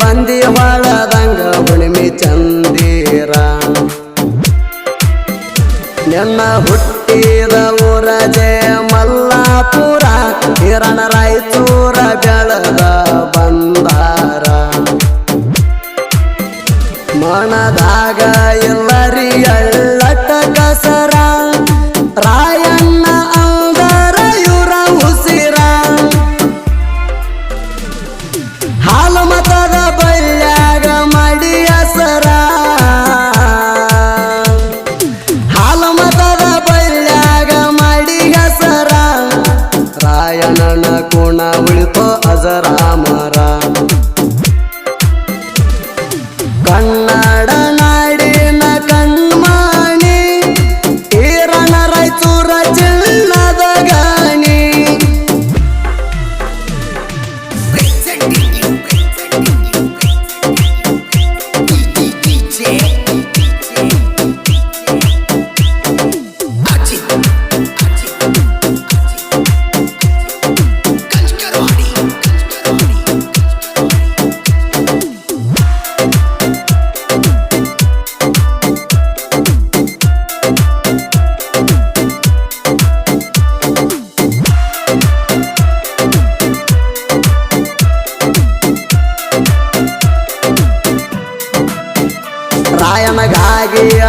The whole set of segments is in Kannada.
ಬಂದಿ ಹೊಳದಂಗ ಹುಣ್ಮಿ ಚಂದೀರ. ನಿನ್ನ ಹುಟ್ಟಿದ ಊರ ಜಯ ಮಲ್ಲಾಪುರ ಹಿರಣ ಗುಣ ಉಳಿತೋ ಅಜರಾಮರ ಕನ್ನಡ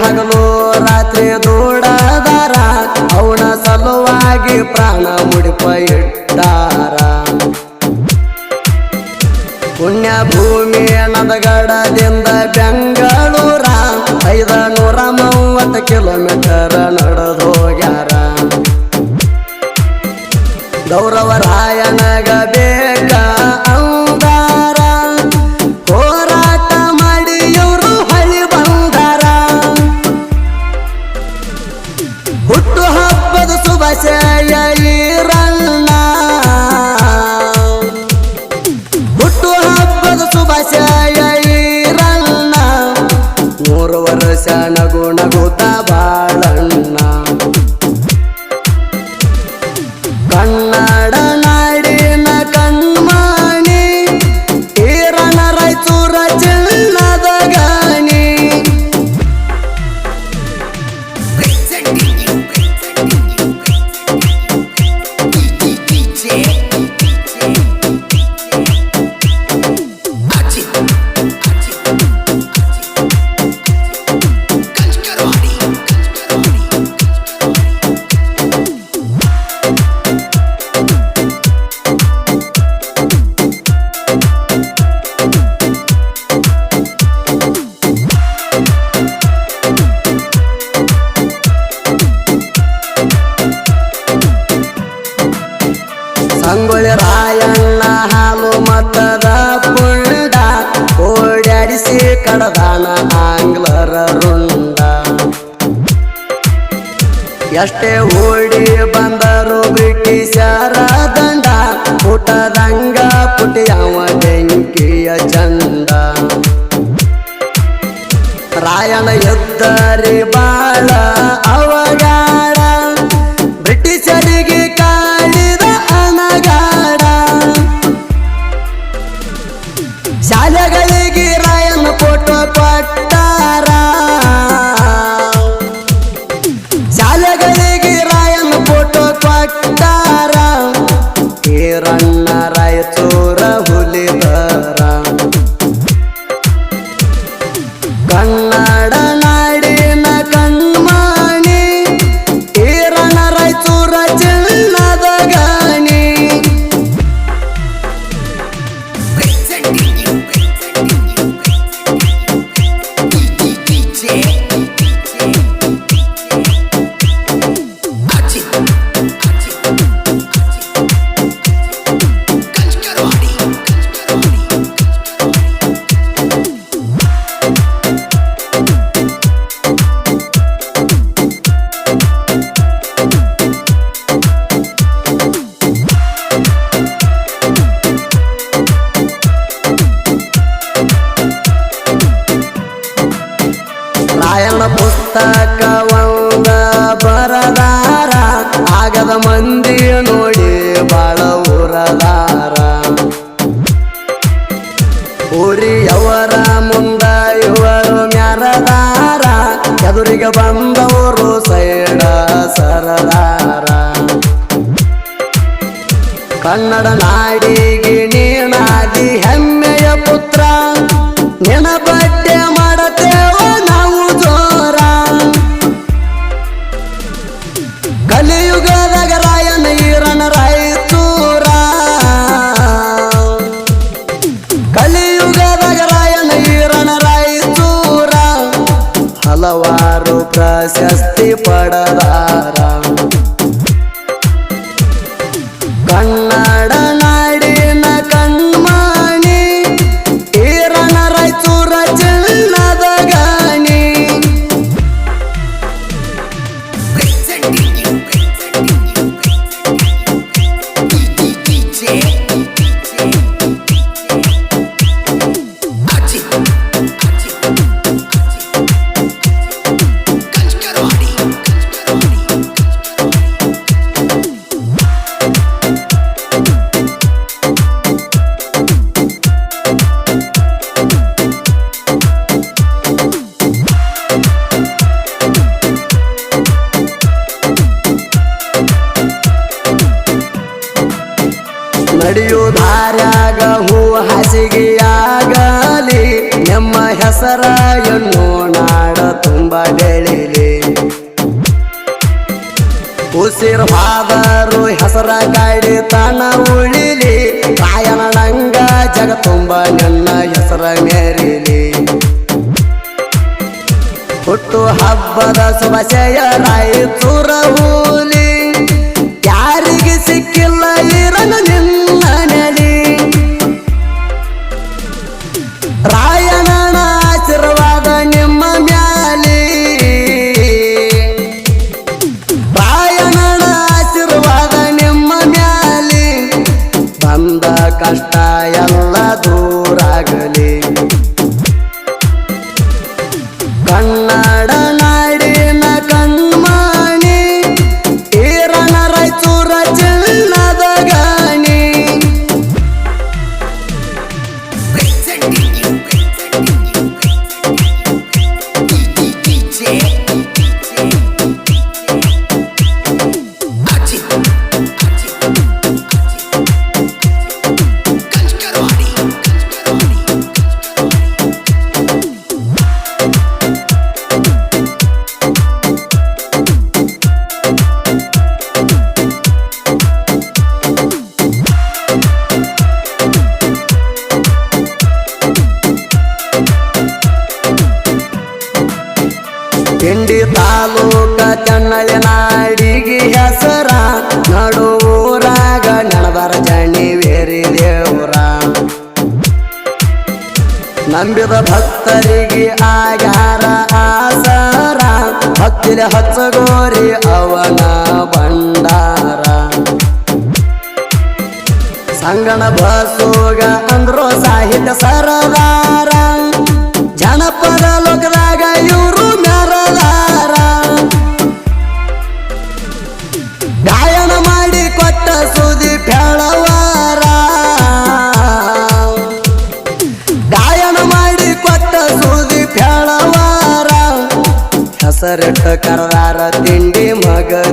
ಹಗಲು ರಾತ್ರಿ ದೂಡದಾರ, ಅವನ ಸಲುವಾಗಿ ಪ್ರಾಣ ಮುಡಿಪ ಇಟ್ಟಾರ. ಪುಣ್ಯ ಭೂಮಿ ನದಗಡದಿಂದ ಬೆಂಗಳೂರ ಐದ ನೂರ ಮೂವತ್ತು ಕಿಲೋಮೀಟರ್ ನಡೆದು ಹೋಗ್ಯಾರ. ಗೌರವ ರಾಯಣಗ ಹಬ್ಬದ ಶುಭಾಶಯ ಸಂಗೊಳ್ಳಿ ರಾಯಣ್ಣ ಹಾಲು ಮತದ ಪುಂಡ ಓಡಾಡಿಸಿ ಕಡದಾನ ಆಂಗ್ಲರ ರುಂಡ. ಎಷ್ಟೇ ಓಡಿ ಬಂದರು ಬ್ರಿಟಿಷರ ದಂಡ ಪುಟದಂಗ ಪುಟಿಯವ ಬೆಂಕಿಯ ಚಂದ. ರಾಯಣ ಎತ್ತರಿ ಬಾಳ ಅಲೆಗಳಿಗೆ ರಾಯನ್ ಫೋಟೋ ಕೊಟ್ಟಾರ. ಈರಣ್ಣ ರಾಯಚೂರ ಹುಲಿದಾರ. ಕನ್ನಡ ನಾಡಿನ ಕಣ್ಮಾಣಿ ಈರಣ್ಣ ರಾಯಚೂರ ಚಿನ್ನದ ಗಾಣಿ. ನಿನ ಹೆಸರ ನಾಡ ತುಂಬ ಬೆಳಿಲಿ ಉಸಿರು ಹಾದರು ಹೆಸರ ಗಾಡಿ ತನ ಉಳಿಲಿ. ರಾಯನ ಜಗ ತುಂಬ ನನ್ನ ಹೆಸರ ಮೇರಿಲಿ. ಹುಟ್ಟು ಹಬ್ಬದ ಶುಭಶಯ ರಾಯಚೂರ ಹೂಲಿ ತಿಂಡಿ ತಾಲೂಕ ಚೆನ್ನಯ್ಯ ನಾಡಿಗೆ ಹೆಸರ. ನಡುವೂರಾಗ ನಡಬರ ಜಣಿ ವೇರಿ ದೇವರ. ನಂಬಿದ ಭಕ್ತರಿಗೆ ಆಗ್ಯಾರ ಆಸರ. ಭಕ್ತಿಲೆ ಹಚ್ಚಗೋರಿ ಅವನ ಭಂಡಾರ. ಸಂಗಣ ಬಸೋಗ ಅಂದ್ರೋ ಸಾಹಿತ್ಯ ಸರದಾರ. ಜನಪದ ಲೋಕದಾಗ ಹೆಸರಿಟ್ಟ ತಿಂಡಿ ಮಗದೀರ